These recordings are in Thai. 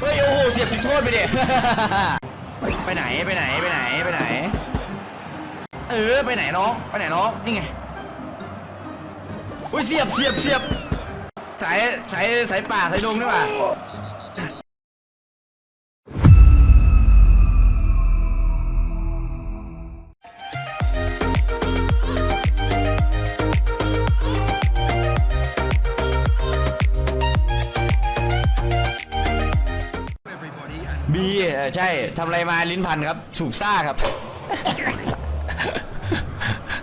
เฮ้ยโอ้โหเสียบจุดโทษไปเด็ ไปไหนไปไหนไปไหนไปไหน เออไปไหนน้องไปไหนน้องนี่ไงอุ้ยเสียบเสียบเสียบสายสายสายป่าสายดงได้ป่ะ อใช่ทำอะไรมาลิ้นพันครับ สูบซ่าครับ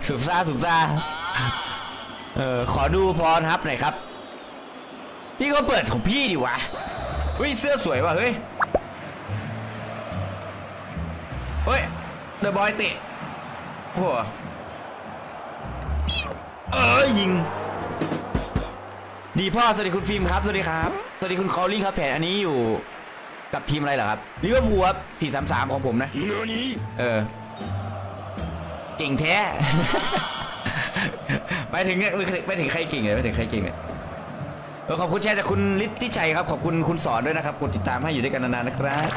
สูบซ่าสูบซ่าเออขอดูพรครับหน่อยครับ พี่ก็เปิดของพี่ดิวะเฮ้ยเสื้อสวยว่ะเฮ้ยเฮ้ยเดอะบอยเตะโอ้โหเออยิง ดีพ่อสวัสดีคุณฟิล์มครับ สวัสดีครับ สวัสดีคุณคอลลิ่งครับแผนอันนี้อยู่ กับทีมอะไรเหรอครับลิเวอร์พูลครับ433 ของผมนะ เออ เก่งแท้ ไปถึงเนี่ยไปถึงใครเก่งเลยไปถึงใครเก่งเนี่ยเออขอบคุณแชร์จากคุณฤทธิชัยครับ ขอบคุณคุณสอนด้วยนะครับ กดติดตามให้อยู่ด้วยกันนานๆนะครับ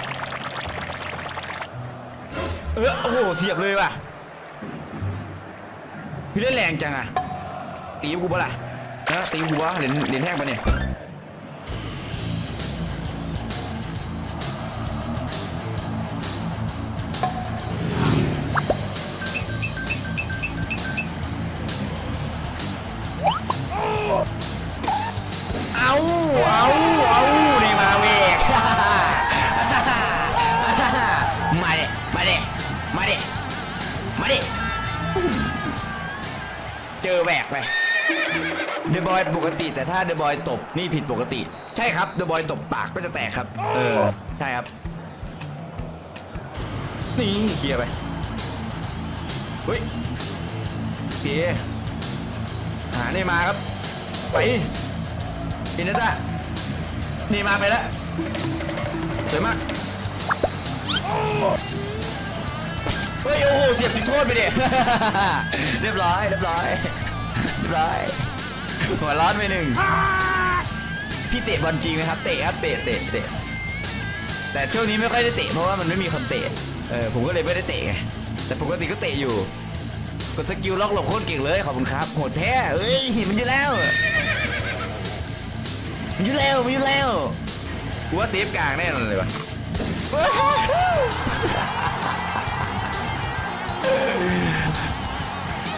เออโอ้โห เสียบเลยว่ะ พี่เล่นแรงจังอะตีกูปะล่ะนะตีกูปะเหรียญเหรียญแห้งปะเนี่ย ถ้าเดอะบอยตบนี่ผิดปกติ ใช่ครับเดอะบอยตบปากก็จะแตกครับ เออ ใช่ครับ นี่เคลียร์ไปเฮ้ยโอเคหานี่มาครับ ไปอินเนต้านี่มาไปแล้วสวยมากเฮ้ยโอ้โหเสียบจุดโทษไปดิเรียบร้อยเรียบร้อยเรียบร้อย หัวร้อนไปหนึ่งพี่เตะบอลจริงนะครับ เตะครับเตะเตะเตะแต่ช่วงนี้ไม่ค่อยได้เตะเพราะว่ามันไม่มีคนเตะเออผมก็เลยไม่ได้เตะไงแต่ปกติก็เตะอยู่กดสกิลล็อกหลบโคตรเก่งเลยขอบคุณครับโหดแท้เอ้ยมันอยู่แล้วมันอยู่แล้วมันอยู่แล้วกูว่าเซฟกลางแน่นอนเลยวะ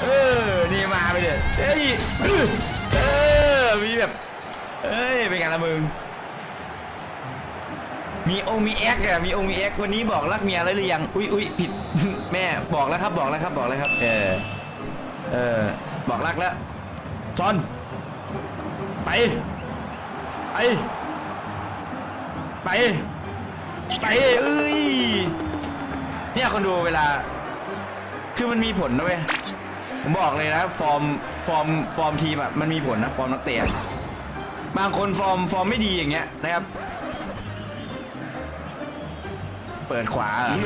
เออนี่มาไปเด็ดเฮ้ย เออ มีแบบ เอ้ย เป็นไงละมึง มีองค์มีแอ็กอะมีองค์มีแอ็กวันนี้บอกรักเมียแล้วหรือยัง อุ้ยอุ้ยผิด แม่บอกแล้วครับบอกแล้วครับบอกแล้วครับ เออ เออ บอกรักแล้วซอน ไป ไป ไป ไปเอ้ย เนี่ยคนดูเวลา คือมันมีผลนะเว้ย ผมบอกเลยนะ ฟอร์มฟอร์มฟอร์มทีมอะมันมีผลนะ ฟอร์มนักเตะบางคนฟอร์มฟอร์มไม่ดีอย่างเงี้ยนะครับ เปิดขวาเหรอ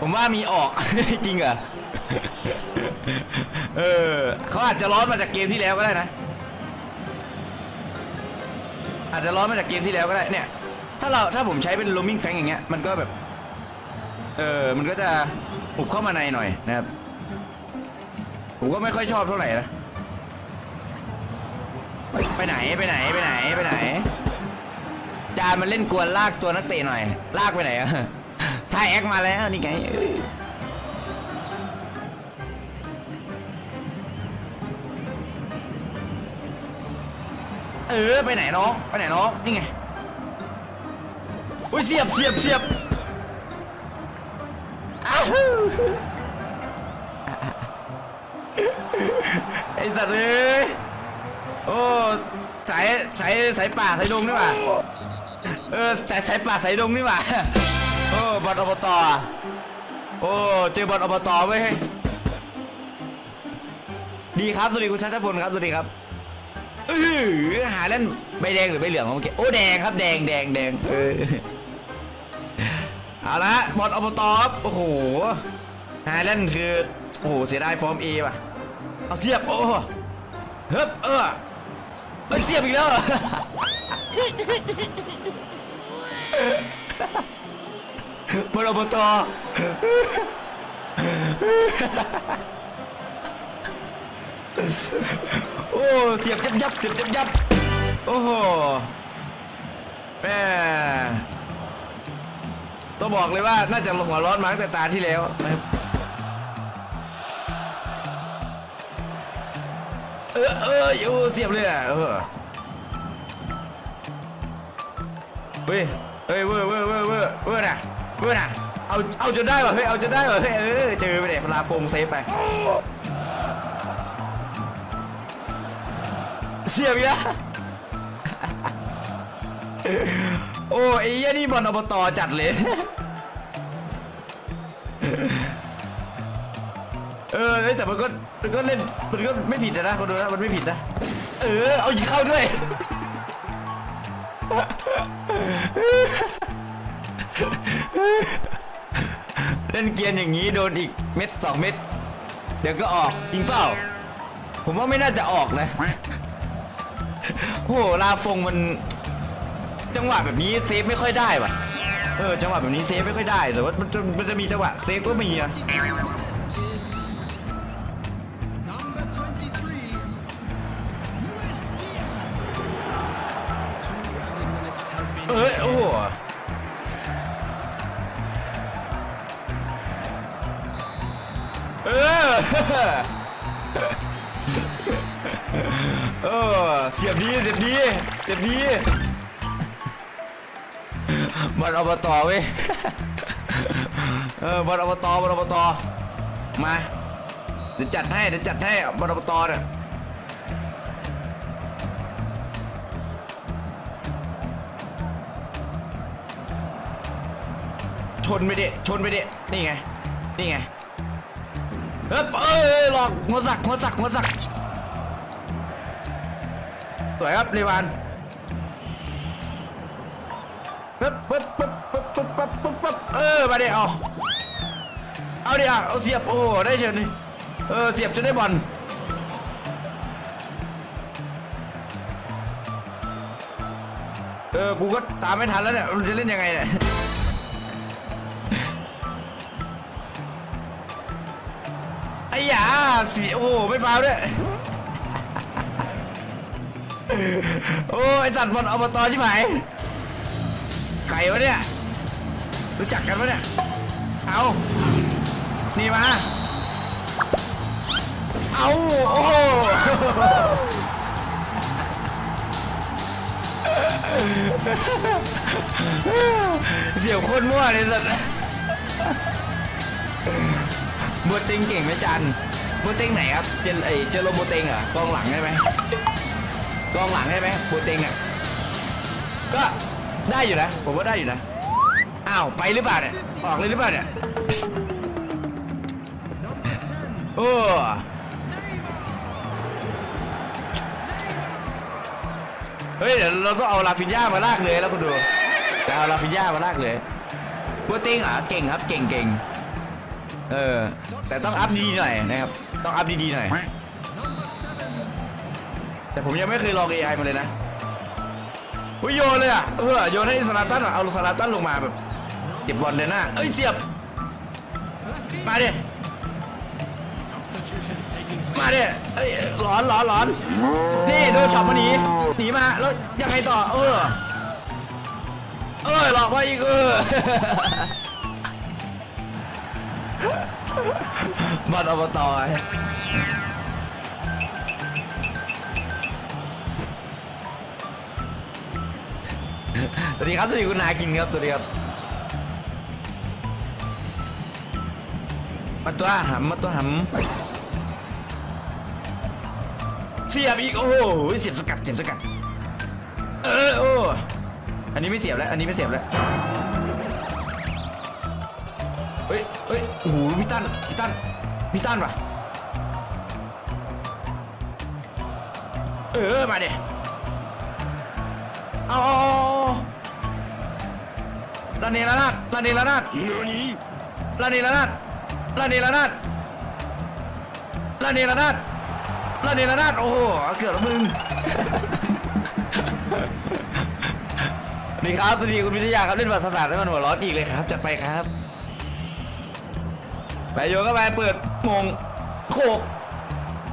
ผมว่ามีออก จริงเหรอเออเขาอาจจะร้อนมาจากเกมที่แล้วก็ได้นะ อาจจะร้อนมาจากเกมที่แล้วก็ได้เนี่ย ถ้าเราถ้าผมใช้เป็นโรมิงแฟงอย่างเงี้ยมันก็แบบ เออ มันก็จะหุบเข้ามาในหน่อยนะครับ ผมก็ไม่ค่อยชอบเท่าไหร่นะ ไปไหนไปไหนไปไหนไปไหน จานมันเล่นกวนลากตัวนักเตะหน่อย ลากไปไหนอะทายแอคมาแล้วนี่ไงเออไปไหนน้องไปไหนน้องนี่ไง อุ้ยเสียบเสียบเสียบ ไอสัตว์เอ้ยโอ้สายสายสายป่าสายดงนี่หว่าเออสายสายป่าสายดงนี่หว่าโอ้บอลอบตอะโอ้เจอบอลอบตไว้ยดีครับสวัสดีคุณชัชพลครับสวัสดีครับเออหาเล่นใบแดงหรือใบเหลืองวะเมื่อกี้โอ้แดงครับแดงแดงแดงเออ เอาละบอลอบตครับโอ้โหหาเล่นคือโอ้โหเสียดายฟอร์มเอว่ะเอาเสียบโอ้เฮ้ยเออเฮ้ยเสียบอีกแล้วเหรอบนอบตโอ้เสียบยับยับเสียบยับยับโอ้โหแม่ ต้องบอกเลยว่าน่าจะลงหัวร้อนมาตั้งแต่ตาที่แล้วนะครับเออเออโอ้เสียบเลยอะเออเฮ้ยเฮ้ยเว้ยเว้ยเว้ยเว้ยเว้ยนะเว้ยนะเอาเอาจนได้ป่ะเฮ้ยเอาจนได้ป่ะเฮ้ยเออเจอไปเนี่ยพลาโฟงเซฟไปเสียบอีกแล้วโอ้ไอ้เหี้ยนี่บอลอบตจัดเลย เออเอ้ยแต่มันก็มันก็เล่นมันก็ไม่ผิดนะคนดูนะมันไม่ผิดนะ เออเอายิงเข้าด้วย เล่นเกียร์อย่างนี้โดนอีกเม็ดสองเม็ดเดี๋ยวก็ออกจริงเปล่า ผมว่าไม่น่าจะออกนะโอ้โหลาฟงมัน จังหวะแบบนี้เซฟไม่ค่อยได้ว่ะ เออ จังหวะแบบนี้เซฟไม่ค่อยได้แต่ว่ามันจะมันจะมีจังหวะเซฟก็มีอะ เสียบดีเสียบดีเสียบดีมันอบตเว้ยเออบอลอบตบอลอบตมาเดี๋ยวจัดให้เดี๋ยวจัดให้บอลอบตเนี่ยชนไปดิชนไปดินี่ไงนี่ไงเฮ้ยเอ้ยหลอกหัวสักหัวสักหัวสัก สวยครับเรวานปึ๊บปึ๊บปึ๊บปึ๊บปึ๊บปึ๊บปึ๊บปึ๊บเออมาดิเอาเอาดิอะเอาเสียบโอ้ได้เฉยนี่เออเสียบจนได้บอลเออกูก็ตามไม่ทันแล้วเนี่ยมันจะเล่นยังไงเนี่ยไอ้ยาสีโอ้ไม่ฟาวด้วย โอ้ไอสัตว์บอลอบตชิบหายไก่วะเนี่ย รู้จักกันวะเนี่ย เอานี่มา เอาโอ้โหเสียวโคตรมั่วเลยสัตว์โมเต็งเก่งไหมจันโมเต็งไหนครับ เจนไอเจโรโมเต็งเหรอกองหลังใช่ไหม กองหลังใช่ไหมโมเต็งอะก็ได้อยู่นะ ผมว่าได้อยู่นะอ้าวไปหรือเปล่าเนี่ยออกเลยหรือเปล่าเนี่ยโอ้เฮ้ยเดี๋ยวเราต้องเอาลาฟินยามาลากเลยแล้วคุณดูเดี๋ยวเอาลาฟินยามาลากเลยโมเต็งเหรอะเก่งครับเก่งเก่งเออแต่ต้องอัพดีๆหน่อยนะครับต้องอัพดีๆหน่อย แต่ผมยังไม่เคยลอง AI มาเลยนะวิโยนเลยอะเออโยนให้สลาตันอะเอาสลาตันลงมาแบบเก็บบอลเดนหน้าเอ้ยเสียบ มาดิมาดิเอ้ยหลอนหลอนหลอนนี่โดนช็อปมาหนีหนีมาแล้วยังไงต่อ เออ เออหลอกมาอีกเออบอลอบตอ สวัสดีครับสวัสดีคุณนากินครับสวัสดีครับ มาตัวหำมาตัวหำเสียบอีกโอ้โหเสียบสกัดเสียบสกัดเออโอ้อันนี้ไม่เสียบแล้ว อันนี้ไม่เสียบแล้วเฮ้ยเฮ้ยโอ้โหพี่ตั้นพี่ตั้นพี่ตั้นว่ะเออมาเดี๋เอ เอาเอาเอาลาเนลานาดลาเนลานาดลาเนลานาดลาเนลานาดลาเนลานาดลเข้าในระนาดโอ้โหเกือบมึงนี่ครับสวัสดีคุณวิทยาครับเล่นบาสศาสตร์ให้มันหัวร้อนอีกเลยครับจัดไปครับไปโยนเข้าไปเปิดมงโขก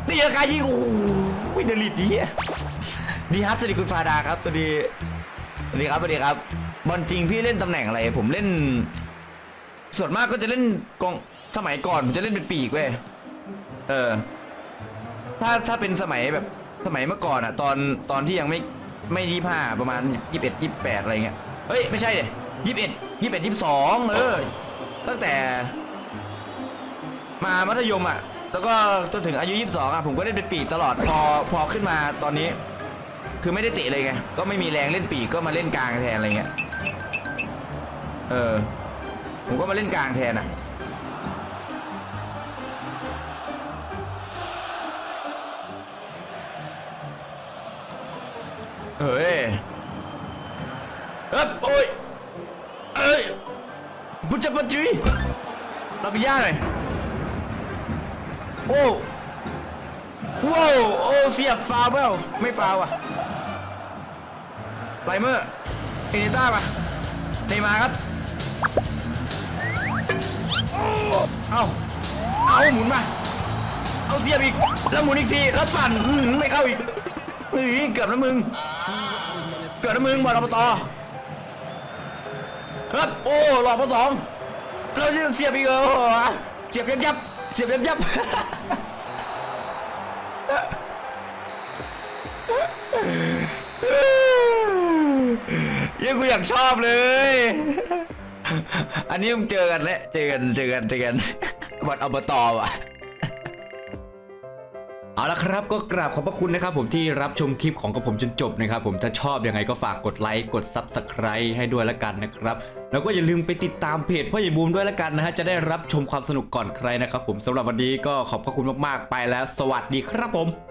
ตีอากายิงโอ้โหวินาลีดีอะ ดีครับสวัสดีคุณฟาดาครับสวัสดีสวัสดีครับสวัสดีครับบอลจริงพี่เล่นตำแหน่งอะไร ผมเล่น ส่วนมากก็จะเล่นกองสมัยก่อนผมจะเล่นเป็นปีกเว้ยเออ ถ้าถ้าเป็นสมัยแบบสมัยเมื่อก่อนอะตอนตอนที่ยังไม่ไม่ยี่ห้าประมาณยี่สิบเอ็ดยี่สิบแปดอะไรเงี้ยเฮ้ยไม่ใช่เดยี่สิบเอ็ดยี่สิบเอ็ดยี่สิบสองเออตั้งแต่ มามัธยมอะแล้วก็จนถึงอายุยี่สิบสองอะผมก็เล่นเป็นปีกตลอดพอพอขึ้นมาตอนนี้ คือไม่ได้เตะเลยไง ก็ไม่มีแรงเล่นปีกก็มาเล่นกลางแทนอะไรเงี้ย เออ ผมก็มาเล่นกลางแทนอะเฮ้ยเอ๊บโอ้ยเอ้ยบุญจะปัจจุยลาฟิยาหน่อยโอ้ว้าวโอ้เสียบฟาวเปล่าไม่ฟาวอะ ไลเมอร์เอเนต้าป่ะเนย์มาครับ เอ้าเอาหมุนมา เอาเสียบอีก แล้วหมุนอีกที แล้วปั่นไม่เข้าอีกเฮ้ยเกือบแล้วมึง เกิดนะมึงบอลอบตครับ โอ้ หลอกมาสองเราจะเสียบอีกเหรอเสียบยับยับเสียบยับยับ ยังกูอยากชอบเลย อันนี้มึงเจอกันแล้วเจอกันเจอกันเจอกันบอลอบตว่ะเอาละครับก็กราบขอบพระคุณนะครับผมที่รับชมคลิปของกับผมจนจบนะครับผมถ้าชอบยังไงก็ฝากกดไลค์กด Subscribe ให้ด้วยละกันนะครับ แล้วก็อย่าลืมไปติดตามเพจพ่อใหญ่บูมด้วยละกันนะฮะจะได้รับชมความสนุกก่อนใครนะครับผมสำหรับวันนี้ก็ขอบพระคุณมากๆไปแล้ว สวัสดีครับผม